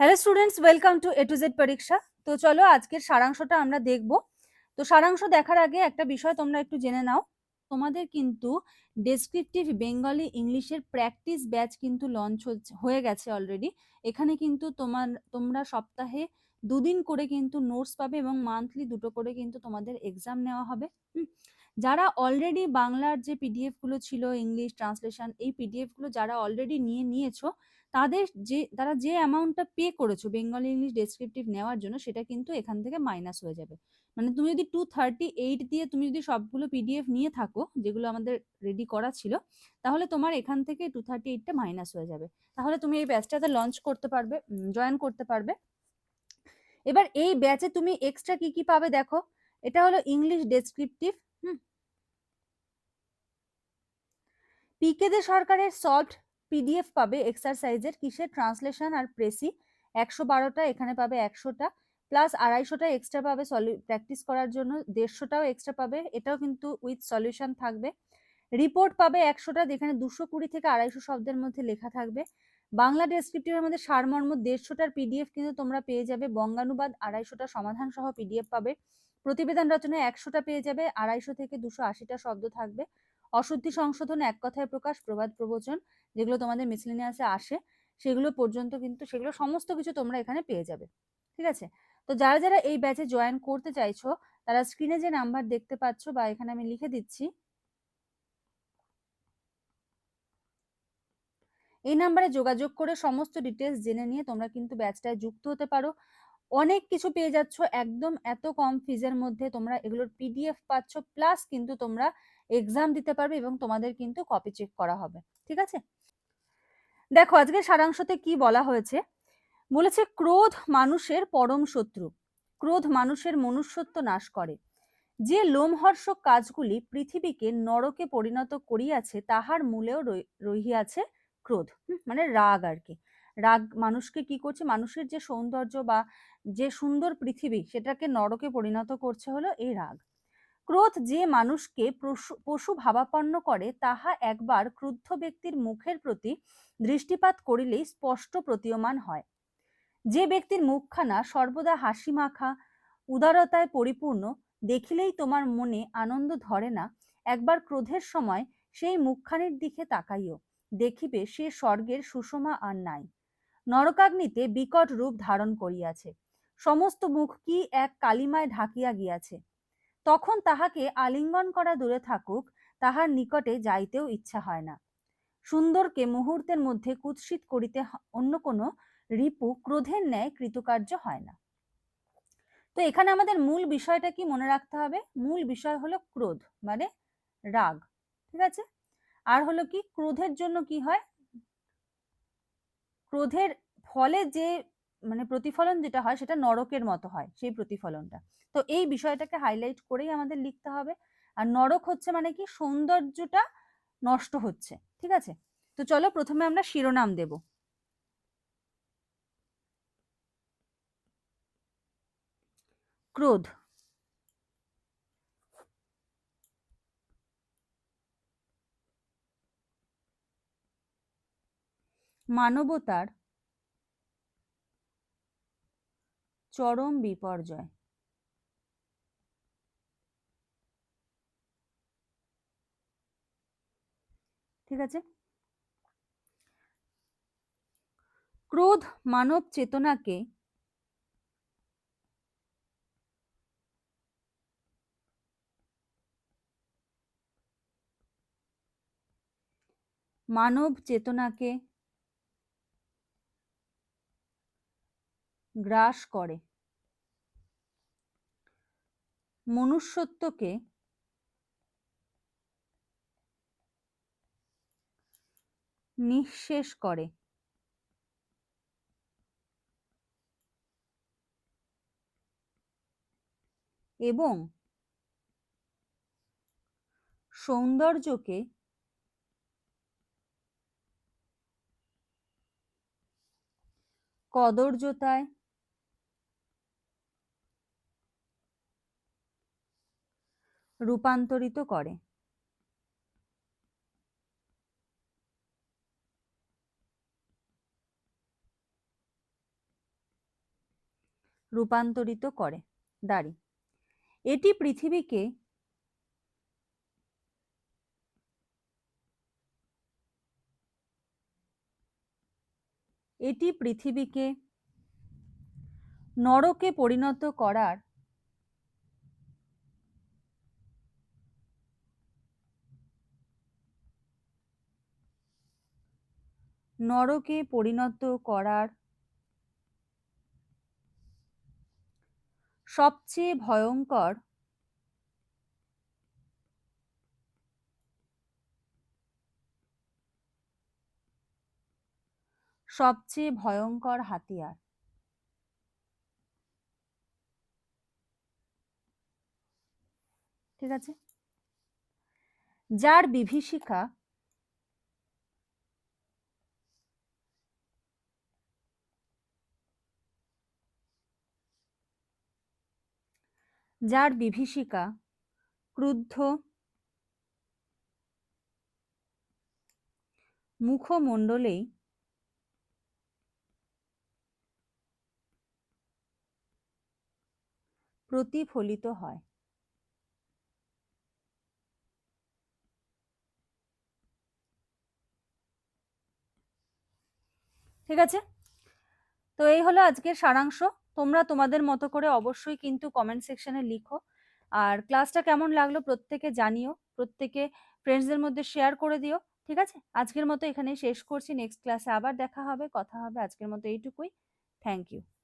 Hello students welcome to A to Z পরীক্ষা তো চলো আজকের সারাংশটা আমরা দেখব। তো সারাংশ দেখার আগে একটা বিষয় তোমরা একটু জেনে নাও। তোমাদের কিন্তু ডেসক্রিপটিভ বেঙ্গলি ইংলিশের প্র্যাকটিস ব্যাচ কিন্তু লঞ্চ হয়ে গেছে অলরেডি এখানে কিন্তু তোমার, তোমরা সপ্তাহে দুদিন করে কিন্তু নোটস পাবে এবং মান্থলি দুটো করে কিন্তু তোমাদের এক্সাম নেওয়া হবে। যারা অলরেডি বাংলার যে পিডিএফগুলো ছিল ইংলিশ ট্রান্সলেশন এই পিডিএফগুলো যারা অলরেডি নিয়ে নিয়েছো, তাদের যে, তারা যে অ্যামাউন্টটা পে করেছ বেঙ্গলি ইংলিশ ডেসক্রিপটিভ নেওয়ার জন্য, সেটা কিন্তু এখান থেকে মাইনাস হয়ে যাবে। মানে তুমি যদি টু থার্টি এইট দিয়ে তুমি যদি সবগুলো পিডিএফ নিয়ে থাকো, যেগুলো আমাদের রেডি করা ছিল, তাহলে তোমার এখান থেকে টু থার্টি এইটটা মাইনাস হয়ে যাবে। তাহলে তুমি এই ব্যাচটাতে লঞ্চ করতে পারবে জয়েন করতে পারবে। এবার এই ব্যাচে তুমি এক্সট্রা কি কি পাবে দেখো? এটা হলো ইংলিশ ডেসক্রিপটিভ হুম। পিকে দে সরকারের সলভড পিডিএফ পাবে এক্সারসাইজের কিসের? ট্রান্সলেশন আর প্রেসি একশো বারোটা, এখানে পাবে একশোটা প্লাস আড়াইশোটা এক্সট্রা পাবে প্র্যাকটিস করার জন্য, দেড়শোটাও এক্সট্রা পাবে, এটাও কিন্তু উইথ সলিউশন থাকবে। রিপোর্ট পাবে একশোটা, যেখানে দুশো কুড়ি থেকে আড়াইশো শব্দের মধ্যে লেখা থাকবে। বাংলা ডেসক্রিপটিভের মধ্যে সারমর্ম, দেড়শোটার পিডিএফ কিন্তু তোমরা পেয়ে যাবে, বঙ্গানুবাদ আড়াইশোটা সমাধান সহ পিডিএফ পাবে। প্রতিবেদন রচনায় একশোটা পেয়ে যাবে, আড়াইশো থেকে দুশো আশিটা শব্দ থাকবে। অশুদ্ধি সংশোধন এক কথায় প্রকাশ, প্রবাদ, প্রবচন, যেগুলো তোমাদের মিসলিনিয়াসে আসে, সেগুলো পর্যন্ত কিন্তু, সেগুলো সমস্ত কিছু তোমরা এখানে পেয়ে যাবে। ঠিক আছে? তো যারা যারা এই ব্যাচে জয়েন করতে চাইছো, তারা স্ক্রিনে যে নাম্বার দেখতে পাচ্ছ বা এখানে আমি লিখে দিচ্ছি, এই নাম্বারে যোগাযোগ করে সমস্ত ডিটেলস জেনে নিয়ে তোমরা কিন্তু ব্যাচটায় যুক্ত হতে পারো। অনেক কিছু পেয়ে যাচ্ছ, একদম এত কম ফিজের মধ্যে তোমরা এগুলোর পিডিএফ পাচ্ছ প্লাস কিন্তু তোমরা এক্সাম দিতে পারবে এবং তোমাদের কিন্তু কপি চেক করা হবে, ঠিক আছে? দেখো আজকে সারাংশতে কি বলা হয়েছে? বলেছে, ক্রোধ মানুষের পরম শত্রু। ক্রোধ মানুষের মনুষ্যত্ব নাশ করে। যে লোমহর্ষক কাজগুলি পৃথিবীকে নরকে পরিণত করিয়াছে, তাহার মূলেও রহিয়াছে ক্রোধ। মানে রাগ আর কি। রাগ, মানুষকে কি করছে? মানুষের যে সৌন্দর্য বা যে সুন্দর পৃথিবী, সেটাকে নরকে পরিণত করছে হলো এই রাগ। ক্রোধ যে মানুষকে পশু ভাবাপন্ন করে, তাহা একবার ক্রুদ্ধ ব্যক্তির মুখের প্রতি দৃষ্টিপাত করিলেই স্পষ্ট প্রতীয়মান হয়। যে ব্যক্তির মুখখানা সর্বদা হাসি মাখা, উদারতায় পরিপূর্ণ, দেখিলেই তোমার মনে আনন্দ ধরে না, একবার ক্রোধের সময় সেই মুখখানির দিকে তাকাইও, দেখিবে সে স্বর্গের সুষমা আর নাই। নরকাগ্নিতে বিকট রূপ ধারণ করিয়াছে। সমস্ত মুখ কি এক কালিমায় ঢাকিয়া গিয়াছে। তখন তাহাকে আলিঙ্গন করা দূরে থাকুক, তাহার নিকটে যাইতেও ইচ্ছা হয় না। সুন্দরকে মুহূর্তের মধ্যে কুৎসিত করিতে অন্য কোনো রিপু ক্রোধের ন্যায় কৃতকার্য হয় না। তো এখানে আমাদের মূল বিষয়টা কি মনে রাখতে হবে? মূল বিষয় হলো ক্রোধ মানে রাগ, ঠিক আছে? আর হলো কি? ক্রোধের জন্য কি হয়? ক্রোধের ফলে যে মানে প্রতিফলন যেটা হয় সেটা নরকের মতো হয়, সেই প্রতিফলনটা। তো এই বিষয়টাকে হাইলাইট করেই আমাদের লিখতে হবে। আর নরক হচ্ছে মানে কি? সৌন্দর্যটা নষ্ট হচ্ছে, ঠিক আছে? তো চলো প্রথমে আমরা শিরোনাম দেব। ক্রোধ। মানবতার চরম বিপর্যয়। ঠিক আছে? ক্রোধ মানব চেতনাকে মানব চেতনাকে গ্রাস করে। মনুষ্যত্বকে নিঃশেষ করে। এবং সৌন্দর্যকে কদর্যতায় রূপান্তরিত করে। রূপান্তরিত করে। দাড়ি। এটি পৃথিবীকে এটি পৃথিবীকে নরকে পরিণত করার নরকে পরিণত করার সবচেয়ে ভয়ঙ্কর সবচেয়ে ভয়ঙ্কর হাতিয়ার। ঠিক আছে? যার বিভীষিকা যার বিভীষিকা ক্রুদ্ধ মুখমণ্ডলেই প্রতিফলিত হয়। ঠিক আছে? তো এই হলো আজকের সারাংশ। তোমরা তোমাদের মতো করে অবশ্যই কিন্তু কমেন্ট সেকশনে লিখো। আর ক্লাসটা কেমন লাগল প্রত্যেকে জানিও, প্রত্যেকে ফ্রেন্ডসদের মধ্যে শেয়ার করে দিও, ঠিক আছে? আজকের মতো এখানেই শেষ করছি। নেক্সট ক্লাসে আবার দেখা হবে, কথা হবে। আজকের মতো এইটুকুই। Thank you